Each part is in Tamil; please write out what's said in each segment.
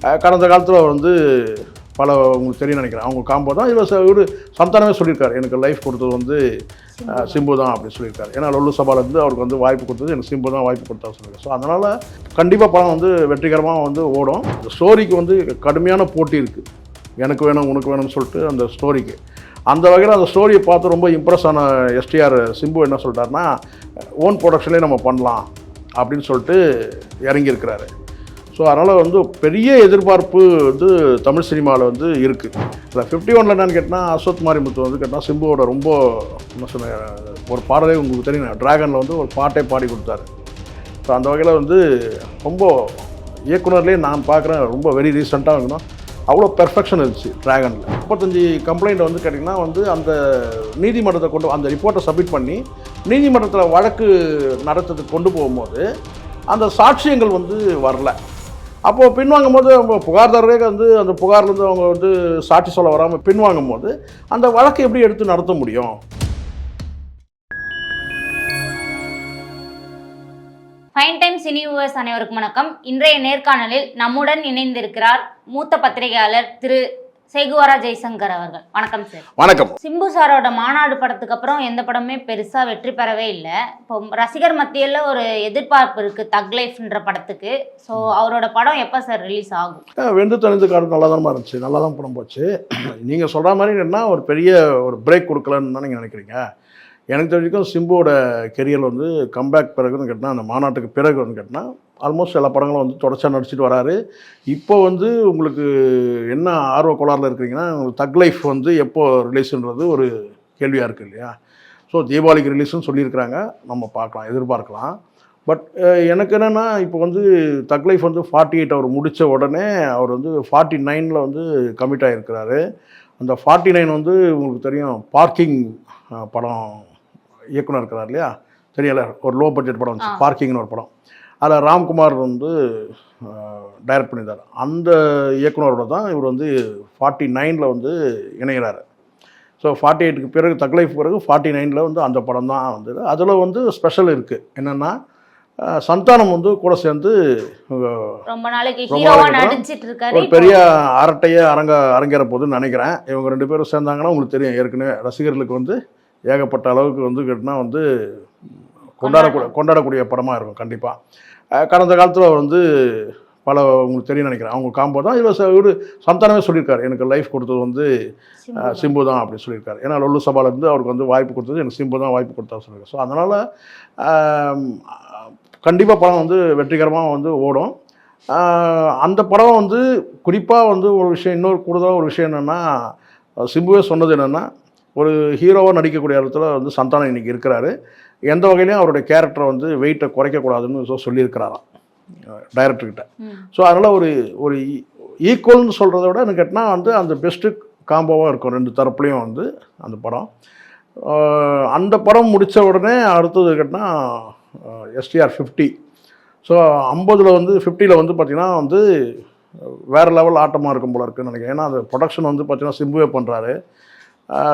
கடந்த காலத்தில் அவர் வந்து பல உங்களுக்கு தெரியும் நினைக்கிறேன். அவங்க காம்போ தான். இவர் ச- இவர் சந்தானமே சொல்லியிருக்காரு. எனக்கு லைஃப் கொடுத்தது வந்து சிம்பு தான். அப்படி சொல்லியிருக்காரு. ஏன்னா லொல்லு சபாலேருந்து அவருக்கு வந்து வாய்ப்பு கொடுத்தது. எனக்கு சிம்பு தான் வாய்ப்பு கொடுத்தா சொல்லியிருக்காரு. ஸோ அதனால் கண்டிப்பாக படம் வந்து வெற்றிகரமாக வந்து ஓடும். ஸ்டோரிக்கு வந்து கடுமையான போட்டி இருக்குது எனக்கு வேணும் உனக்கு வேணும்னு சொல்லிட்டு அந்த ஸ்டோரிக்கு அந்த வகையில் அந்த ஸ்டோரியை பார்த்து ரொம்ப இம்ப்ரெஸ் ஆன எஸ்டிஆர் சிம்பு என்ன சொல்லிட்டாருன்னா ஓன் ப்ரொடக்ஷன்லேயே நம்ம பண்ணலாம் அப்படின்னு சொல்லிட்டு இறங்கியிருக்கிறாரு. ஸோ அதனால் வந்து பெரிய எதிர்பார்ப்பு வந்து தமிழ் சினிமாவில் வந்து இருக்குது இல்லை ஃபிஃப்டி ஒனில் என்னென்னு கேட்டால் அஸ்வத் மாரிமுத்து வந்து கேட்டால் சிம்புவோட ரொம்ப என்ன சொன்ன ஒரு பாடலே உங்களுக்கு தெரியும். ட்ராகனில் வந்து ஒரு பாட்டே பாடி கொடுத்தாரு. ஸோ அந்த வகையில் வந்து ரொம்ப இயக்குனர்லேயே நான் பார்க்குறேன் ரொம்ப வெரி ரீசெண்டாக இருக்கணும். அவ்வளோ பெர்ஃபெக்ஷன் இருந்துச்சு ட்ராகனில் முப்பத்தஞ்சு கம்ப்ளைண்ட் வந்து கேட்டிங்கன்னா வந்து அந்த நீதிமன்றத்தை கொண்டு அந்த ரிப்போர்ட்டை சப்மிட் பண்ணி நீதிமன்றத்தில் வழக்கு நடத்துறதுக்கு கொண்டு போகும்போது அந்த சாட்சியங்கள் வந்து வரல. அப்போது பின்வாங்கும் போது புகார்தாரரே வந்து அந்த புகார்லேருந்து அவங்க வந்து சாட்சி சொல்ல வராமல் பின்வாங்கும் போது அந்த வழக்கை எப்படி எடுத்து நடத்த முடியும்? ஃபைன் டைம் சினி வியூவர்ஸ் அனைவருக்கும் வணக்கம். இன்றைய நேர்காணலில் நம்முடன் இணைந்திருக்கிறார் மூத்த பத்திரிகையாளர் திரு சேகுவாரா ஜெய்சங்கர் அவர்கள். வணக்கம் சார். வணக்கம். சிம்பு சாரோட மாநாடு படத்துக்கு அப்புறம் எந்த படமே பெருசா வெற்றி பெறவே இல்லை. இப்போ ரசிகர் மத்தியில் ஒரு எதிர்பார்ப்பு இருக்கு தக் லைஃப்ன்ற படத்துக்கு. ஸோ அவரோட படம் எப்போ சார் ரிலீஸ் ஆகும்? வெந்து தணிந்து காடு நல்லா தான் இருந்துச்சு. நல்லா தான் படம் போச்சு. நீங்கள் சொல்கிற மாதிரி என்ன ஒரு பெரிய ஒரு பிரேக் கொடுக்கலன்னு தான் நீங்கள் நினைக்கிறீங்க. எனக்கு தெரிஞ்சுக்கும் சிம்புவோட கெரியர் வந்து கம்பேக் பிறகுன்னு கேட்டால் அந்த மாநாட்டுக்கு பிறகுன்னு கேட்டால் ஆல்மோஸ்ட் எல்லா படங்களும் வந்து தொடர்ச்சியாக நடிச்சிட்டு வராரு. இப்போ வந்து உங்களுக்கு என்ன ஆர்வ கோளாறில் இருக்கிறீங்கன்னா தக் லைஃப் வந்து எப்போ ரிலீஸ்ன்றது ஒரு கேள்வியாக இருக்குது இல்லையா? ஸோ தீபாவளிக்கு ரிலீஸ்னு சொல்லியிருக்கிறாங்க. நம்ம பார்க்கலாம் எதிர்பார்க்கலாம். பட் எனக்கு என்னென்னா இப்போ வந்து தக் லைஃப் வந்து ஃபார்ட்டி எயிட் அவர் முடித்த உடனே அவர் வந்து ஃபார்ட்டி நைனில் வந்து கமிட் ஆகிருக்கிறாரு அந்த ஃபார்ட்டி நைன் வந்து உங்களுக்கு தெரியும் பார்க்கிங் படம் இயக்குனர் இருக்கிறார் இல்லையா? தெரியல. ஒரு லோ பட்ஜெட் படம் வந்துச்சு. பார்க்கிங்னு ஒரு படம். அதில் ராம்குமார் வந்து டைரக்ட் பண்ணியிருந்தார். அந்த இயக்குனரோட தான் இவர் வந்து ஃபார்ட்டி நைனில் வந்து இணைகிறாரு ஸோ ஃபார்ட்டி எயிட்டுக்கு பிறகு தக்லைஃப் பிறகு ஃபார்ட்டி நைனில் வந்து அந்த படம் தான் வந்தது. அதில் வந்து ஸ்பெஷல் இருக்குது என்னென்னா சந்தானம் வந்து கூட சேர்ந்து ரொம்ப நாளைக்கு ஒரு பெரிய அரட்டையே அரங்க அரங்கேற போகுதுன்னு நினைக்கிறேன். இவங்க ரெண்டு பேரும் சேர்ந்தாங்கன்னா உங்களுக்கு தெரியும். ஏற்கனவே ரசிகர்களுக்கு வந்து ஏகப்பட்ட அளவுக்கு வந்து கேட்டினா வந்து கொண்டாடக்கூடிய கொண்டாடக்கூடிய படமாக இருக்கும் கண்டிப்பாக கடந்த காலத்தில் அவர் வந்து பல உங்களுக்கு தெரியும் நினைக்கிறேன். அவங்க காம்போ தான். இவர் இவர் சந்தானமே சொல்லியிருக்காரு. எனக்கு லைஃப் கொடுத்தது வந்து சிம்பு தான். அப்படி சொல்லியிருக்காரு. ஏன்னா லொல்லு சபாலேருந்து அவருக்கு வந்து வாய்ப்பு கொடுத்தது. எனக்கு சிம்பு தான் வாய்ப்பு கொடுத்தா சொல்லியிருக்காரு. ஸோ அதனால் கண்டிப்பாக படம் வந்து வெற்றிகரமாக வந்து ஓடும். அந்த படம் வந்து குறிப்பாக வந்து ஒரு விஷயம் இன்னொரு கூடுதலாக ஒரு விஷயம் என்னென்னா சிம்புவே சொன்னது என்னென்னா ஒரு ஹீரோவாக நடிக்கக்கூடிய இடத்துல வந்து சந்தானம் இன்னைக்கு இருக்கிறாரு. எந்த வகையிலையும் அவருடைய கேரக்டரை வந்து வெயிட்டை குறைக்கக்கூடாதுன்னு சொ- சொல்லியிருக்கிறாராம். டைரக்டர்கிட்ட. ஸோ அதனால் ஒரு ஒரு ஈக்குவல்னு சொல்கிறத விட எனக்கு கேட்டால் வந்து அந்த பெஸ்ட்டு காம்போவாக இருக்கும். ரெண்டு தரப்புலையும் வந்து அந்த படம். அந்த படம் முடித்த உடனே அடுத்தது கேட்டால் எஸ்டிஆர் ஃபிஃப்டி ஸோ ஐம்பதில் வந்து ஃபிஃப்டியில் வந்து பார்த்திங்கன்னா வந்து வேறு லெவல் ஆட்டமாக இருக்கும் போல இருக்குன்னு நினைக்கிறேன். ஏன்னா அந்த ப்ரொடக்ஷன் வந்து பார்த்திங்கன்னா சிம்புவே பண்ணுறாரு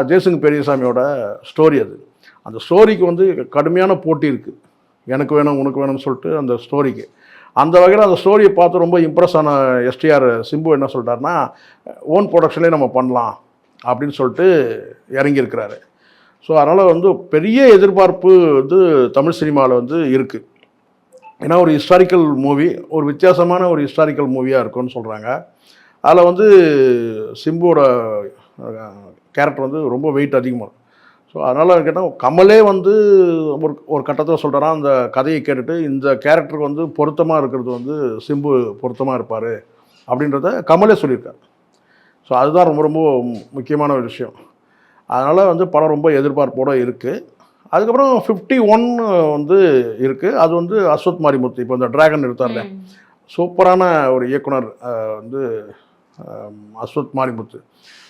ஜெய்சங்கர் பெரியசாமியோட ஸ்டோரி அது. அந்த ஸ்டோரிக்கு வந்து கடுமையான போட்டி இருக்குது எனக்கு வேணும் உனக்கு வேணும்னு சொல்லிட்டு அந்த ஸ்டோரிக்கு அந்த வகையில் அந்த ஸ்டோரியை பார்த்து ரொம்ப இம்ப்ரெஸ் ஆன எஸ்டிஆர் சிம்பு என்ன சொல்கிறாருன்னா ஓன் ப்ரொடக்ஷன்லேயே நம்ம பண்ணலாம் அப்படின்னு சொல்லிட்டு இறங்கியிருக்கிறாரு. ஸோ அதனால் வந்து பெரிய எதிர்பார்ப்பு வந்து தமிழ் சினிமாவில் வந்து இருக்குது ஏன்னா ஒரு ஹிஸ்டாரிக்கல் மூவி ஒரு வித்தியாசமான ஒரு ஹிஸ்டாரிக்கல் மூவியாக இருக்கும்னு சொல்கிறாங்க அதில் வந்து சிம்புவோட கேரக்டர் வந்து ரொம்ப வெயிட் அதிகமாக ஸோ அதனால் கேட்டால் கமலே வந்து ஒரு ஒரு கட்டத்தில் சொல்கிறாரா அந்த கதையை கேட்டுட்டு இந்த கேரக்டருக்கு வந்து பொருத்தமாக இருக்கிறது வந்து சிம்பு பொருத்தமாக இருப்பார் அப்படின்றத கமலே சொல்லியிருக்காரு. ஸோ அதுதான் ரொம்ப ரொம்ப முக்கியமான ஒரு விஷயம். அதனால் வந்து படம் ரொம்ப எதிர்பார்ப்போடு இருக்குது அதுக்கப்புறம் ஃபிஃப்டி ஒன் வந்து இருக்குது அது வந்து அஸ்வத் மாரிமுத்து இப்போ இந்த டிராகன் எடுத்தார்ல. சூப்பரான ஒரு இயக்குனர் வந்து அஸ்வத் மாரிமுத்து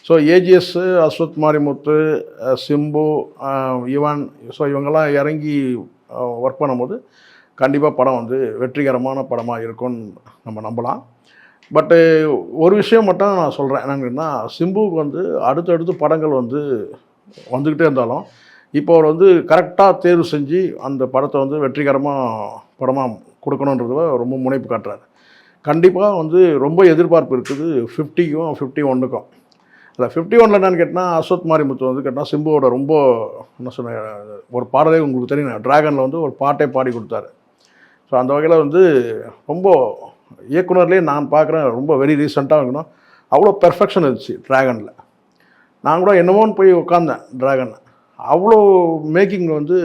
ஸோ ஏஜிஎஸ் அஸ்வத் மாரிமுத்து சிம்பு இவன் ஸோ இவங்கெல்லாம் இறங்கி uh, ஒர்க் பண்ணும்போது கண்டிப்பாக படம் வந்து வெற்றிகரமான படமாக இருக்கும்னு நம்ம நம்பலாம். பட்டு ஒரு விஷயம் மட்டும் நான் சொல்கிறேன் என்னங்கன்னா சிம்புவுக்கு வந்து அடுத்தடுத்து படங்கள் வந்து வந்துக்கிட்டே இருந்தாலும் இப்போ அவர் வந்து கரெக்டாக தேர்வு செஞ்சு அந்த படத்தை வந்து வெற்றிகரமாக படமாக கொடுக்கணுன்றதுல ரொம்ப முனைப்பு காட்டுறாரு. கண்டிப்பாக வந்து ரொம்ப எதிர்பார்ப்பு இருக்குது. ஃபிஃப்டிக்கும் ஃபிஃப்டி ஒன்றுக்கும் இல்லை ஃபிஃப்டி ஒனில் என்னென்னு கேட்டால் அஸ்வத் மாரிமுத்து வந்து கேட்டால் சிம்புவோட ரொம்ப என்ன சொன்ன ஒரு பாடலே உங்களுக்கு தெரியும். டிராகனில் வந்து ஒரு பாட்டே பாடி கொடுத்தாரு. ஸோ அந்த வகையில் வந்து ரொம்ப இயக்குனர்லேயே நான் பார்க்குறேன் ரொம்ப வெரி ரீசெண்டாக இருக்கணும். அவ்வளோ பெர்ஃபெக்ஷன் இருந்துச்சு டிராகனில் நான் கூட என்னமோன்னு போய் உட்காந்தேன் ட்ராகனில் அவ்வளோ மேக்கிங் வந்து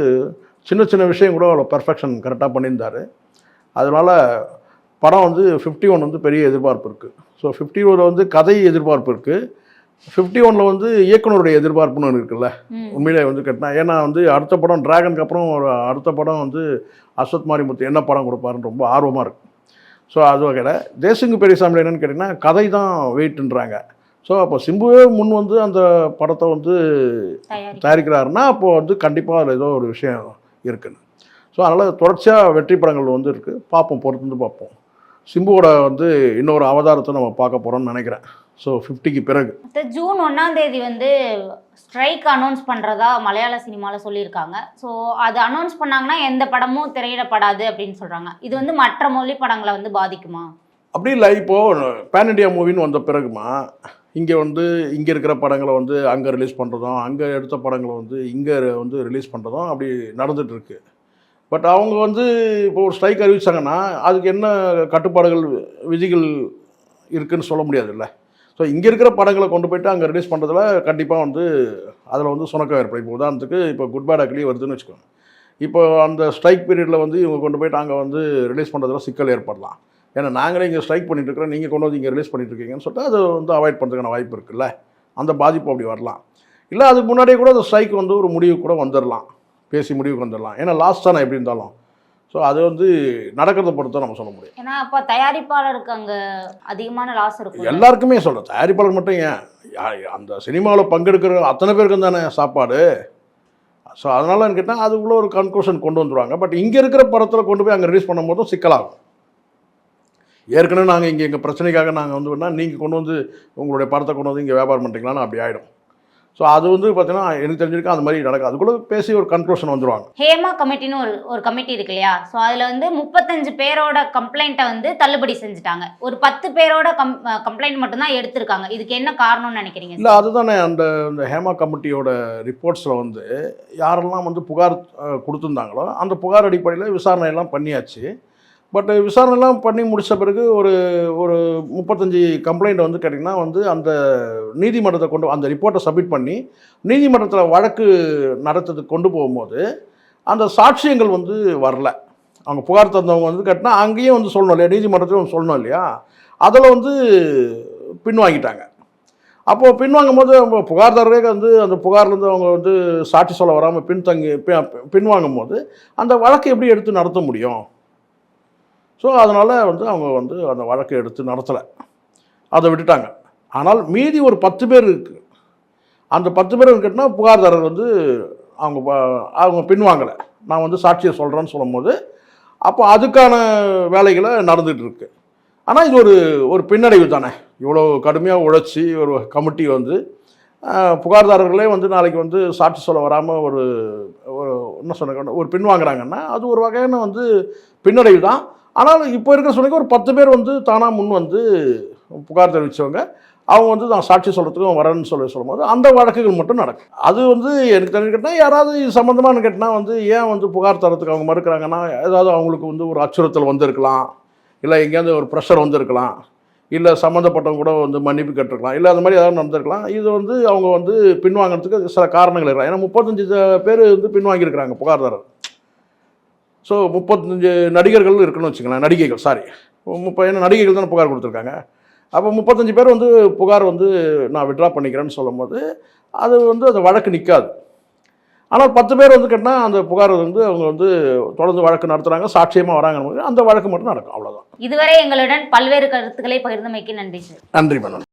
சின்ன சின்ன விஷயம் கூட அவ்வளோ பெர்ஃபெக்ஷன் கரெக்டாக பண்ணியிருந்தார். அதனால் படம் வந்து ஃபிஃப்டி ஒன் வந்து பெரிய எதிர்பார்ப்பு இருக்குது ஸோ ஃபிஃப்டி ஒனில் வந்து கதை எதிர்பார்ப்பு இருக்குது ஃபிஃப்டி ஒனில் வந்து இயக்குனருடைய எதிர்பார்ப்புன்னு ஒன்று இருக்குல்ல. உண்மையிலே வந்து கேட்டினா ஏன்னா வந்து அடுத்த படம் டிராகனுக்கு அப்புறம் ஒரு அடுத்த படம் வந்து அஸ்வத் மாரிமுத்து என்ன படம் கொடுப்பாருன்னு ரொம்ப ஆர்வமாக இருக்கு. ஸோ அது வகையில் தேசிங்கு பெரியசாமி என்னன்னு கேட்டிங்கன்னா கதை தான் வெயிட்ன்றாங்க ஸோ அப்போ சிம்புவே முன் வந்து அந்த படத்தை வந்து தயாரி தயாரிக்கிறாருன்னா அப்போது வந்து கண்டிப்பாக அதில் ஏதோ ஒரு விஷயம் இருக்குன்னு. ஸோ அதனால் தொடர்ச்சியாக வெற்றி படங்கள் வந்து இருக்குது பார்ப்போம் பொறுத்து வந்து பார்ப்போம். சிம்புவோட வந்து இன்னொரு அவதாரத்தை நம்ம பார்க்க போகிறோம்னு நினைக்கிறேன். ஸோ ஃபிஃப்டிக்கு பிறகு. ஜூன் ஒன்றாம் தேதி வந்து ஸ்ட்ரைக் அனௌன்ஸ் பண்ணுறதா மலையாள சினிமாவில் சொல்லியிருக்காங்க. ஸோ அது அனௌன்ஸ் பண்ணாங்கன்னா எந்த படமும் திரையிடப்படாது அப்படின்னு சொல்கிறாங்க இது வந்து மற்ற மொழி படங்களை வந்து பாதிக்குமா? அப்படி இல்லை. இப்போது பேன் இண்டியா மூவின்னு வந்த பிறகுமா இங்கே வந்து இங்கே இருக்கிற படங்களை வந்து அங்கே ரிலீஸ் பண்ணுறதும் அங்கே எடுத்த படங்களை வந்து இங்கே வந்து ரிலீஸ் பண்ணுறதும் அப்படி நடந்துட்டு இருக்கு. பட் அவங்க வந்து இப்போ ஒரு ஸ்ட்ரைக் அறிவிச்சாங்கன்னா அதுக்கு என்ன கட்டுப்பாடுகள் விதிகள் இருக்குன்னு சொல்ல முடியாதுல்ல. ஸோ இங்கே இருக்கிற படங்களை கொண்டு போயிட்டு அங்கே ரிலீஸ் பண்ணுறதுல கண்டிப்பாக வந்து அதில் வந்து சுணக்கம் ஏற்படும். இப்போ உதாரணத்துக்கு இப்போ குட் பேட் அக்லி வருதுன்னு வச்சுக்கோங்க. இப்போ அந்த ஸ்ட்ரைக் பீரியடில் வந்து இவங்க கொண்டு போயிட்டு அங்கே வந்து ரிலீஸ் பண்ணுறதுல சிக்கல் ஏற்படலாம். ஏன்னா நாங்களே இங்கே ஸ்ட்ரைக் பண்ணிட்டு இருக்கிறோம் நீங்கள் கொண்டு வந்து இங்கே ரிலீஸ் பண்ணிட்டுருக்கீங்கன்னு சொல்லிட்டு அது வந்து அவாய்ட் பண்ணுறதுக்கான வாய்ப்பு இருக்குல்ல. அந்த பாதிப்பு அப்படி வரலாம். இல்லை அதுக்கு முன்னாடியே கூட அந்த ஸ்ட்ரைக் வந்து ஒரு முடிவு கூட வந்துடலாம் பேசி முடிவுக்கு வந்துடலாம். ஏன்னா லாஸ்ட் தானே எப்படி இருந்தாலும். ஸோ அது வந்து நடக்கிறத பொறுத்து நம்ம சொல்ல முடியும். ஏன்னா அப்போ தயாரிப்பாளருக்கு அங்கே அதிகமான லாஸ் இருக்கும் எல்லாருக்குமே சொல்கிறேன் தயாரிப்பாளர் மட்டும் ஏன்? அந்த சினிமாவில் பங்கெடுக்கிற அத்தனை பேருக்கும் தானே சாப்பாடு? ஸோ அதனால கேட்டால் அதுக்குள்ளே ஒரு கன்க்ளூஷன் கொண்டு வந்துருவாங்க. பட் இங்கே இருக்கிற படத்தில் கொண்டு போய் அங்கே ரிலீஸ் பண்ணும்போதும் சிக்கலாகும். ஏற்கனவே நாங்கள் இங்கே எங்கள் பிரச்சனைக்காக நாங்கள் வந்து வேணால் நீங்கள் கொண்டு வந்து உங்களுடைய படத்தை கொண்டு வந்து இங்கே வியாபாரம் பண்ணுறீங்களான்னு அப்படி ஆகிடும் ஸோ அது வந்து பார்த்தீங்கன்னா எனக்கு தெரிஞ்சிருக்கு அந்த மாதிரி நடக்கும் அதுக்குள்ளே பேசி ஒரு கன்க்ளூஷன் வந்துருவாங்க. ஹேமா கமிட்டின்னு ஒரு ஒரு கமிட்டி இருக்கு இல்லையா? ஸோ அதில் வந்து முப்பத்தஞ்சு பேரோட கம்ப்ளைண்ட்டை வந்து தள்ளுபடி செஞ்சுட்டாங்க. ஒரு பத்து பேரோட கம் கம்ப்ளைண்ட் மட்டும்தான் எடுத்திருக்காங்க. இதுக்கு என்ன காரணம்னு நினைக்கிறீங்க? இல்லை அதுதானே. அந்த இந்த ஹேமா கமிட்டியோட ரிப்போர்ட்ஸில் வந்து யாரெல்லாம் வந்து புகார் கொடுத்திருந்தாங்களோ அந்த புகார் அடிப்படையில் விசாரணை எல்லாம் பண்ணியாச்சு. பட் விசாரணைலாம் பண்ணி முடித்த பிறகு ஒரு ஒரு முப்பத்தஞ்சு கம்ப்ளைண்ட் வந்து கேட்டிங்கன்னா வந்து அந்த நீதிமன்றத்தை கொண்டு அந்த ரிப்போர்ட்டை சப்மிட் பண்ணி நீதிமன்றத்தில் வழக்கு நடத்துறதுக்கு கொண்டு போகும்போது அந்த சாட்சியங்கள் வந்து வரல. அவங்க புகார் தந்தவங்க வந்து கேட்டினா அங்கேயும் வந்து சொல்லணும் இல்லையா? நீதிமன்றத்திலும் சொல்லணும் இல்லையா? அதில் வந்து பின்வாங்கிட்டாங்க. அப்போது பின்வாங்கும் போது அவங்க புகார்தாரரே வந்து அந்த புகார்லேருந்து அவங்க வந்து சாட்சி சொல்ல வராமல் பின்தங்கி பின்வாங்கும் போது அந்த வழக்கை எப்படி எடுத்து நடத்த முடியும்? ஸோ அதனால் வந்து அவங்க வந்து அந்த வழக்கை எடுத்து நடத்தலை. அதை விட்டுட்டாங்க. ஆனால் மீதி ஒரு பத்து பேர் இருக்குது அந்த பத்து பேர் கேட்டால் புகார்தாரர் வந்து அவங்க அவங்க பின்வாங்கலை நான் வந்து சாட்சியை சொல்கிறேன்னு சொல்லும்போது அப்போ அதுக்கான வேலைகளை நடந்துகிட்டு இருக்கு. ஆனால் இது ஒரு ஒரு பின்னடைவு தானே. இவ்வளோ கடுமையாக உழைச்சி ஒரு கமிட்டி வந்து புகார்தாரர்களே வந்து நாளைக்கு வந்து சாட்சி சொல்ல வராமல் ஒரு ஒரு என்ன சொன்ன ஒரு பின்வாங்குறாங்கன்னா அது ஒரு வகையான வந்து பின்னடைவு தான். ஆனால் இப்போ இருக்கிற சூழ்நிலை ஒரு பத்து பேர் வந்து தானாக முன் வந்து புகார் தெரிவித்தவங்க அவங்க வந்து நான் சாட்சி சொல்கிறதுக்கும் வரேன்னு சொல்லி சொல்லும்போது அந்த வழக்குகள் மட்டும் நடக்கும். அது வந்து எனக்கு தெரிஞ்சு கேட்டால் யாராவது இது சம்மந்தமானு கேட்டால் வந்து ஏன் வந்து புகார் தரத்துக்கு அவங்க மறுக்கிறாங்கன்னா ஏதாவது அவங்களுக்கு வந்து ஒரு அச்சுறுத்தல் வந்திருக்கலாம். இல்லை எங்கேயாவது ஒரு ப்ரெஷர் வந்திருக்கலாம். இல்லை சம்மந்தப்பட்டவங்க கூட வந்து மன்னிப்பு கேட்டிருக்கலாம். இல்லை அந்த மாதிரி ஏதாவது நடந்திருக்கலாம். இது வந்து அவங்க வந்து பின்வாங்கிறதுக்கு சில காரணங்கள் இருக்கலாம். ஏன்னா முப்பத்தஞ்சு பேர் வந்து பின்வாங்கியிருக்கிறாங்க புகார்தாரர் ஸோ முப்பத்தஞ்சு நடிகர்கள் இருக்குன்னு வச்சுக்கலாம் நடிகைகள் சாரி முப்ப ஏன்னா நடிகைகள் தானே புகார் கொடுத்துருக்காங்க. அப்போ முப்பத்தஞ்சு பேர் வந்து புகார் வந்து நான் விட்ரா பண்ணிக்கிறேன்னு சொல்லும்போது அது வந்து அந்த வழக்கு நிற்காது ஆனால் பத்து பேர் வந்து கேட்டால் அந்த புகார் வந்து அவங்க வந்து தொடர்ந்து வழக்கு நடத்துகிறாங்க சாட்சியமாக வராங்க அந்த வழக்கு மட்டும் நடக்கும் அவ்வளோதான் இதுவரை எங்களுடன் பல்வேறு கருத்துக்களை பகிர்ந்தமைக்கு நன்றி சார். நன்றி மேடம்